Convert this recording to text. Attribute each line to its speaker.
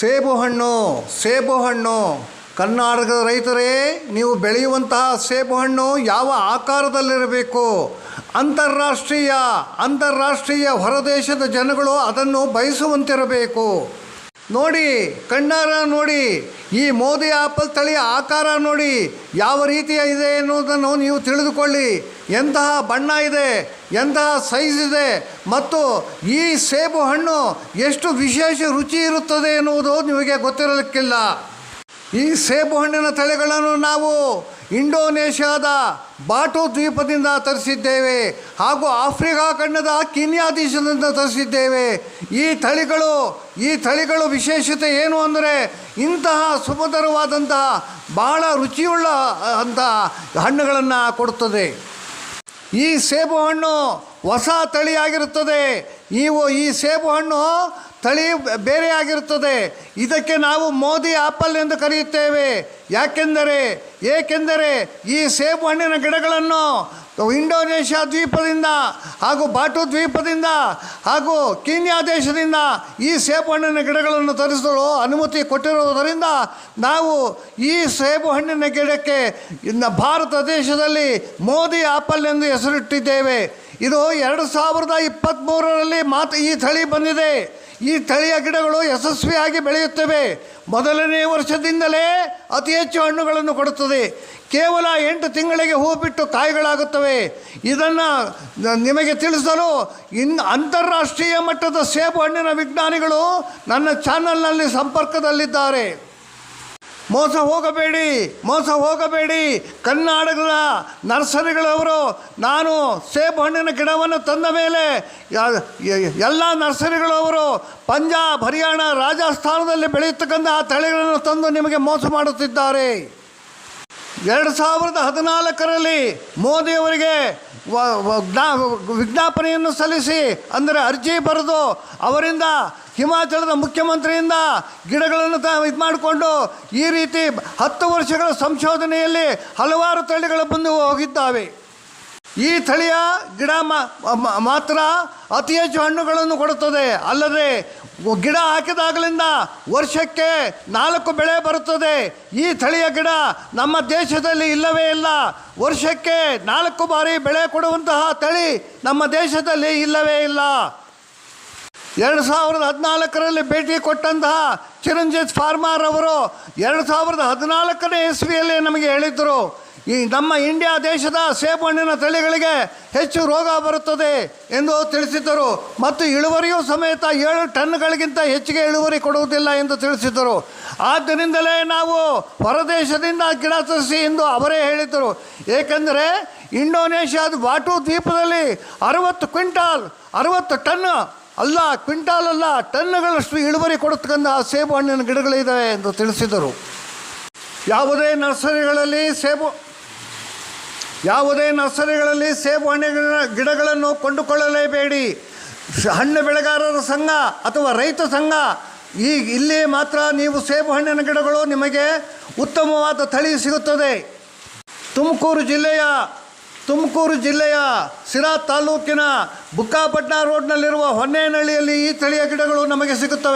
Speaker 1: ಸೇಬು ಹಣ್ಣು ಸೇಬು ಹಣ್ಣು. ಕರ್ನಾಟಕದ ರೈತರೇ, ನೀವು ಬೆಳೆಯುವಂತಹ ಸೇಬು ಹಣ್ಣು ಯಾವ ಆಕಾರದಲ್ಲಿರಬೇಕು? ಅಂತಾರಾಷ್ಟ್ರೀಯ ಅಂತಾರಾಷ್ಟ್ರೀಯ ಹೊರದೇಶದ ಜನಗಳು ಅದನ್ನು ಬಯಸುವಂತಿರಬೇಕು. ನೋಡಿ, ಕಣ್ಣಾರ ನೋಡಿ, ಈ ಮೋದಿ ಆಪಲ್ ತಳಿಯ ಆಕಾರ ನೋಡಿ, ಯಾವ ರೀತಿಯ ಇದೆ ಎನ್ನುವುದನ್ನು ನೀವು ತಿಳಿದುಕೊಳ್ಳಿ. ಎಂತಹ ಬಣ್ಣ ಇದೆ, ಎಂತಹ ಸೈಜ್ ಇದೆ, ಮತ್ತು ಈ ಸೇಬು ಹಣ್ಣು ಎಷ್ಟು ವಿಶೇಷ ರುಚಿ ಇರುತ್ತದೆ ಎನ್ನುವುದು ನಿಮಗೆ ಗೊತ್ತಿರಲಿಕ್ಕಿಲ್ಲ. ಈ ಸೇಬು ಹಣ್ಣಿನ ತಳಿಗಳನ್ನು ನಾವು ಇಂಡೋನೇಷ್ಯಾದ ಬಾಟು ದ್ವೀಪದಿಂದ ತರಿಸಿದ್ದೇವೆ ಹಾಗೂ ಆಫ್ರಿಕಾ ಖಂಡದ ಕಿನ್ಯಾ ದೇಶದಿಂದ ತರಿಸಿದ್ದೇವೆ. ಈ ತಳಿಗಳು ಈ ತಳಿಗಳು ವಿಶೇಷತೆ ಏನು ಅಂದರೆ ಇಂತಹ ಸುಮಧುರವಾದಂತಹ ಭಾಳ ರುಚಿಯುಳ್ಳ ಅಂತಹ ಹಣ್ಣುಗಳನ್ನು ಕೊಡುತ್ತದೆ. ಈ ಸೇಬು ಹಣ್ಣು ಹೊಸ ತಳಿಯಾಗಿರುತ್ತದೆ ನೀವು ಈ ಸೇಬು ಹಣ್ಣು ತಳಿ ಬೇರೆಯಾಗಿರುತ್ತದೆ ಇದಕ್ಕೆ ನಾವು ಮೋದಿ ಆಪಲ್ ಎಂದು ಕರೆಯುತ್ತೇವೆ. ಯಾಕೆಂದರೆ, ಏಕೆಂದರೆ ಈ ಸೇಬು ಹಣ್ಣಿನ ಗಿಡಗಳನ್ನು ಇಂಡೋನೇಷ್ಯಾ ದ್ವೀಪದಿಂದ ಹಾಗೂ ಬಾಟು ದ್ವೀಪದಿಂದ ಹಾಗೂ ಕೀನ್ಯಾ ದೇಶದಿಂದ ಈ ಸೇಬು ಹಣ್ಣಿನ ಗಿಡಗಳನ್ನು ತರಿಸಲು ಅನುಮತಿ ಕೊಟ್ಟಿರುವುದರಿಂದ ನಾವು ಈ ಸೇಬು ಹಣ್ಣಿನ ಗಿಡಕ್ಕೆ ಇನ್ನು ಭಾರತ ದೇಶದಲ್ಲಿ ಮೋದಿ ಆಪಲ್ ಎಂದು ಹೆಸರಿಟ್ಟಿದ್ದೇವೆ. ಇದು ಎರಡು ಸಾವಿರದ ಇಪ್ಪತ್ತ್ಮೂರರಲ್ಲಿ ಮಾತ್ರ ಈ ತಳಿ ಬಂದಿದೆ. ಈ ತಳಿಯ ಗಿಡಗಳು ಯಶಸ್ವಿಯಾಗಿ ಬೆಳೆಯುತ್ತವೆ. ಮೊದಲನೇ ವರ್ಷದಿಂದಲೇ ಅತಿ ಹೆಚ್ಚು ಹಣ್ಣುಗಳನ್ನು ಕೊಡುತ್ತದೆ. ಕೇವಲ ಎಂಟು ತಿಂಗಳಿಗೆ ಹೂ ಬಿಟ್ಟು ಕಾಯಿಗಳಾಗುತ್ತವೆ. ಇದನ್ನು ನಿಮಗೆ ತಿಳಿಸಲು ಇನ್ ಅಂತಾರಾಷ್ಟ್ರೀಯ ಮಟ್ಟದ ಸೇಬು ಹಣ್ಣಿನ ವಿಜ್ಞಾನಿಗಳು ನನ್ನ ಚಾನಲ್ನಲ್ಲಿ ಸಂಪರ್ಕದಲ್ಲಿದ್ದಾರೆ. ಮೋಸ ಹೋಗಬೇಡಿ ಮೋಸ ಹೋಗಬೇಡಿ. ಕನ್ನಡಗಳ ನರ್ಸರಿಗಳವರು ನಾನು ಸೇಬು ಹಣ್ಣಿನ ಗಿಡವನ್ನು ತಂದ ಮೇಲೆ ಎಲ್ಲ ನರ್ಸರಿಗಳವರು ಪಂಜಾಬ್, ಹರಿಯಾಣ ರಾಜಸ್ಥಾನದಲ್ಲಿ ಬೆಳೆಯತಕ್ಕಂಥ ಆ ತಳಿಗಳನ್ನು ತಂದು ನಿಮಗೆ ಮೋಸ ಮಾಡುತ್ತಿದ್ದಾರೆ. ಎರಡು ಸಾವಿರದ ಹದಿನಾಲ್ಕರಲ್ಲಿ ಮೋದಿಯವರಿಗೆ ವಿಜ್ಞಾಪನೆಯನ್ನು ಸಲ್ಲಿಸಿ ಅಂದರೆ ಅರ್ಜಿ ಬರೆದು ಅವರಿಂದ ಹಿಮಾಚಲದ ಮುಖ್ಯಮಂತ್ರಿಯಿಂದ ಗಿಡಗಳನ್ನು ತ ಇದು ಮಾಡಿಕೊಂಡು ಈ ರೀತಿ ಹತ್ತು ವರ್ಷಗಳ ಸಂಶೋಧನೆಯಲ್ಲಿ ಹಲವಾರು ತಳಿಗಳು ಬಂದು ಹೋಗಿದ್ದಾವೆ. ಈ ತಳಿಯ ಗಿಡ ಮಾತ್ರ ಅತಿ ಹೆಚ್ಚು ಹಣ್ಣುಗಳನ್ನು ಕೊಡುತ್ತದೆ. ಅಲ್ಲದೆ, ಗಿಡ ಹಾಕಿದಾಗಲಿಂದ ವರ್ಷಕ್ಕೆ ನಾಲ್ಕು ಬೆಳೆ ಬರುತ್ತದೆ. ಈ ತಳಿಯ ಗಿಡ ನಮ್ಮ ದೇಶದಲ್ಲಿ ಇಲ್ಲವೇ ಇಲ್ಲ. ವರ್ಷಕ್ಕೆ ನಾಲ್ಕು ಬಾರಿ ಬೆಳೆ ಕೊಡುವಂತಹ ತಳಿ ನಮ್ಮ ದೇಶದಲ್ಲಿ ಇಲ್ಲವೇ ಇಲ್ಲ. ಎರಡು ಸಾವಿರದ ಹದಿನಾಲ್ಕರಲ್ಲಿ ಭೇಟಿ ಕೊಟ್ಟಂತಹ ಚಿರಂಜಿತ್ ಫಾರ್ಮರ್ ಅವರು ಎರಡು ಸಾವಿರದ ಹದಿನಾಲ್ಕನೇ ಇಸ್ವಿಯಲ್ಲಿ ನಮಗೆ ಹೇಳಿದ್ದರು ಈ ನಮ್ಮ ಇಂಡಿಯಾ ದೇಶದ ಸೇಬು ಹಣ್ಣಿನ ತಳಿಗಳಿಗೆ ಹೆಚ್ಚು ರೋಗ ಬರುತ್ತದೆ ಎಂದು ತಿಳಿಸಿದ್ದರು. ಮತ್ತು ಇಳುವರಿಯೂ ಸಮೇತ ಏಳು ಟನ್ಗಳಿಗಿಂತ ಹೆಚ್ಚಿಗೆ ಇಳುವರಿ ಕೊಡುವುದಿಲ್ಲ ಎಂದು ತಿಳಿಸಿದ್ದರು. ಆದ್ದರಿಂದಲೇ ನಾವು ಹೊರದೇಶದಿಂದ ಗಿಡ ತರಿಸಿ ಎಂದು ಅವರೇ ಹೇಳಿದ್ದರು. ಏಕೆಂದರೆ ಇಂಡೋನೇಷ್ಯಾದ ಬಾಟು ದ್ವೀಪದಲ್ಲಿ ಅರವತ್ತು ಕ್ವಿಂಟಾಲ್, ಅರವತ್ತು ಟನ್ ಅಲ್ಲ, ಕ್ವಿಂಟಾಲ್ ಅಲ್ಲ, ಟನ್ಗಳಷ್ಟು ಇಳುವರಿ ಕೊಡತಕ್ಕಂಥ ಸೇಬು ಹಣ್ಣಿನ ಗಿಡಗಳಿದ್ದಾವೆ ಎಂದು ತಿಳಿಸಿದರು ಯಾವುದೇ ನರ್ಸರಿಗಳಲ್ಲಿ ಸೇಬು ಯಾವುದೇ ನರ್ಸರಿಗಳಲ್ಲಿ ಸೇಬು ಹಣ್ಣಿನ ಗಿಡಗಳನ್ನು ಕೊಂಡುಕೊಳ್ಳಲೇಬೇಡಿ. ಹಣ್ಣು ಬೆಳೆಗಾರರ ಸಂಘ ಅಥವಾ ರೈತ ಸಂಘ, ಈ, ಇಲ್ಲಿ ಮಾತ್ರ ನೀವು ಸೇಬು ಹಣ್ಣಿನ ಗಿಡಗಳು ನಿಮಗೆ ಉತ್ತಮವಾದ ತಳಿ ಸಿಗುತ್ತದೆ. ತುಮಕೂರು ಜಿಲ್ಲೆಯ ತುಮಕೂರು ಜಿಲ್ಲೆಯ ಸಿರಾ ತಾಲೂಕಿನ ಬುಕ್ಕಾಪಟ್ನ ರೋಡ್ನಲ್ಲಿರುವ ಹೊನ್ನೇನಹಳ್ಳಿಯಲ್ಲಿ ಈ ತಳಿಯ ಗಿಡಗಳು ನಮಗೆ ಸಿಗುತ್ತವೆ.